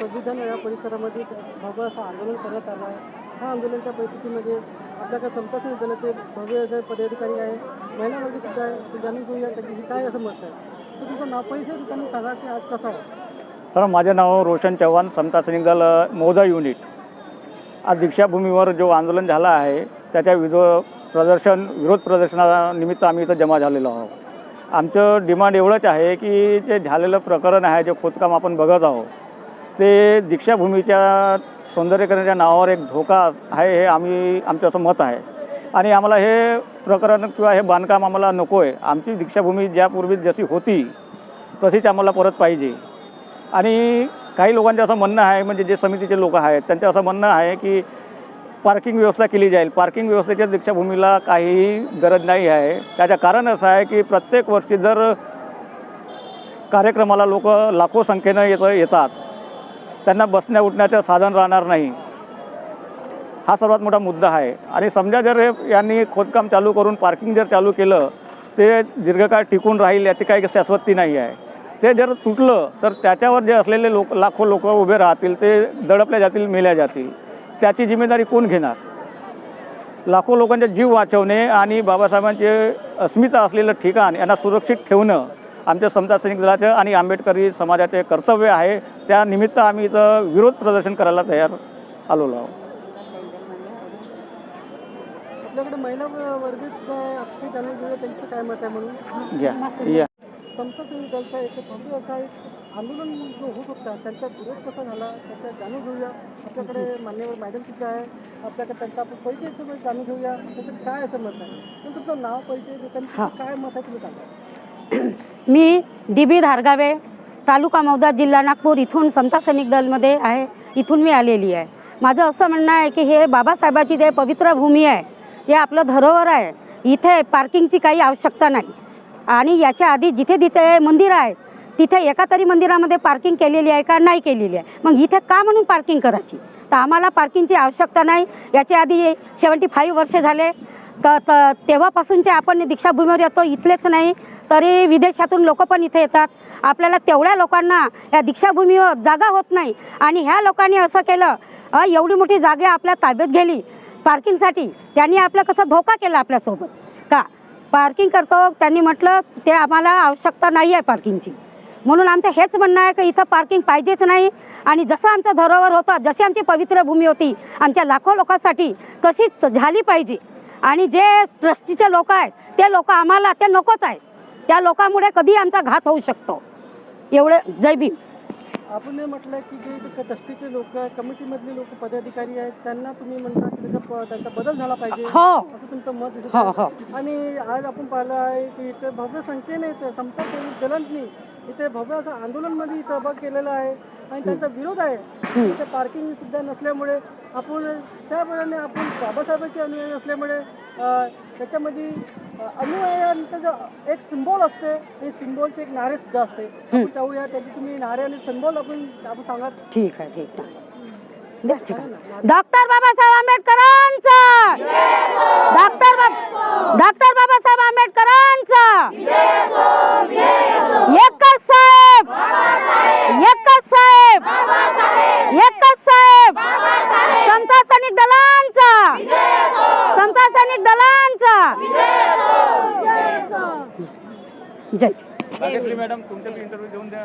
संविधान या परिसरामध्ये भव्य असं आंदोलन करण्यात आलं आहे. ह्या आंदोलनाच्या परिस्थितीमध्ये म्हणजे आपल्याकडे संपर्क विद्यालयाचे भव्य असे पदाधिकारी आहे महिला वर्ग सुद्धा आहे सुजानी जाणून घेऊया त्याची काय असं मत आहे. तर तुमचं नाव पैसे त्यांनी सांगा की आज कसं आहे? सर माझे नाव रोशन चव्हाण समता सैनिक दल मोजा युनिट. आज दीक्षाभूमीवर जो आंदोलन झाला आहे त्याच्या विरो प्रदर्शन विरोध प्रदर्शनानिमित्त आम्ही इथं जमा झालेलो आहोत. आमचं डिमांड एवढंच आहे की जे झालेलं प्रकरण आहे जे खोदकाम आपण बघत आहोत ते दीक्षाभूमीच्या सौंदर्यकरणाच्या नावावर एक धोका आहे हे आम्ही आमचं असं मत आहे. आणि आम्हाला हे प्रकरण किंवा हे बांधकाम आम्हाला नको आहे आमची दीक्षाभूमी ज्यापूर्वी जशी होती तशीच आम्हाला परत पाहिजे. आणि काही लोकांचं असं म्हणणं आहे म्हणजे जे समितीचे लोक आहेत त्यांचं असं म्हणणं आहे की पार्किंग व्यवस्था केली जाईल. पार्किंग व्यवस्थेच्या दीक्षाभूमीला काहीही गरज नाही आहे. त्याचं कारण असं आहे की प्रत्येक वर्षी जर कार्यक्रमाला लोक लाखो संख्येनं येत येतात त्यांना बसण्या उठण्याचं साधन राहणार नाही. हा सर्वात मोठा मुद्दा आहे. आणि समजा जर हे यांनी खोदकाम चालू करून पार्किंग जर चालू केलं ते दीर्घकाळ टिकून राहील याची काही शाश्वती नाही आहे. ते जर तुटलं तर त्याच्यावर जे असलेले लोक लाखो लोक उभे राहतील ते दडपल्या जातील मेल्या जातील. त्याची जिम्मेदारी कोण घेणार? लाखो लोकांचे जीव वाचवणे आणि बाबासाहेबांचे अस्मिता असलेलं ठिकाण यांना सुरक्षित ठेवणं आमच्या समता सैनिक दलाचं आणि आंबेडकरी समाजाचे कर्तव्य आहे. त्या निमित्त आम्ही इथं विरोध प्रदर्शन करायला तयार आलेलो आहोत. आपल्याकडे महिला वर्ग सुद्धा आहे आपली जाणून घेऊया त्यांचं काय मत आहे म्हणून? घ्या या आंदोलन जो होत होता त्यांचा विरोध कसा झाला? त्याचा जाणून घेऊया. आपल्याकडे मान्यवर मॅडम सुद्धा आहे. आपल्याकडे त्यांचा आपण परिचय जाणून घेऊया. त्याचं काय असं मत आहे? तुमचं नाव परिचय काय मत आहे तुम्ही सांगा. मी डी बी धारगावे तालुका मौदा जिल्हा नागपूर इथून समता सैनिक दलमध्ये आहे. इथून मी आलेली आहे. माझं असं म्हणणं आहे की हे बाबासाहेबाची जे पवित्र भूमी आहे ते आपलं धरोहर आहे इथे पार्किंगची काही आवश्यकता नाही. आणि याच्या आधी जिथे जिथे मंदिर आहे तिथे एका तरी मंदिरामध्ये पार्किंग केलेली आहे का नाही केलेली आहे? मग इथे का म्हणून पार्किंग करायची? तर आम्हाला पार्किंगची आवश्यकता नाही. याच्या आधी सेवन्टी फाईव्ह वर्ष झाले. तर तर तेव्हापासूनचे आपण दीक्षाभूमीवर येतो इथलेच नाही तरी विदेशातून लोक पण इथे येतात. आपल्याला तेवढ्या लोकांना या दीक्षाभूमीवर जागा होत नाही. आणि ह्या लोकांनी असं केलं एवढी मोठी जागा आपल्या ताब्यात गेली पार्किंगसाठी. त्यांनी आपलं कसं धोका केला आपल्यासोबत. का? पार्किंग करतो त्यांनी म्हटलं ते आम्हाला आवश्यकता नाही आहे पार्किंगची. म्हणून आमचं हेच म्हणणं आहे की इथं पार्किंग पाहिजेच नाही. आणि जसं आमचं धरोवर होतं जशी आमची पवित्र भूमी होती आमच्या लाखो लोकांसाठी तशीच झाली पाहिजे. आणि जे ट्रस्टीचे लोक आहेत ते लोक आम्हाला ते नकोच आहे त्या लोकांमुळे कधी आमचा घात होऊ शकतो. एवढे जय भीम. आपण म्हटलं की जे ट्रस्टीचे लोक कमिटीमधले लोक पदाधिकारी आहेत त्यांना तुम्ही म्हणता की त्याचा बदल झाला पाहिजे. हो. असं तुमचं मत हो. हो. आणि आज आपण पाहिलं आहे की इथे भव्य संख्येने समता सैनिक दलांनी इथे भव्य असं आंदोलनमध्ये सहभाग केलेला आहे. आणि त्यांचा विरोध आहे. इथे पार्किंग सुद्धा नसल्यामुळे आपण त्याप्रमाणे आपण बाबासाहेबांचे अनुयायी असल्यामुळे त्याच्यामध्ये अनुयायांचं जो एक सिम्बॉल असते ते सिम्बॉलचे एक नारे सुद्धा असते. आपण पाहूया त्याची तुम्ही नारे आणि सिम्बॉल आपण आपण सांगा. ठीक आहे ठीक आहे. द्या, ठीक आहे डॉक्टर बाबासाहेब आंबेडकरांचा. डॉक्टर बाब डॉक्टर बाबासाहेब आंबेडकरांचा एकच साहेब एकच साहेब एकच साहेब समता सैनिक दलांचा समता दलांचा जय. मॅडम तुमचा इंटरव्ह्यू देऊन द्या.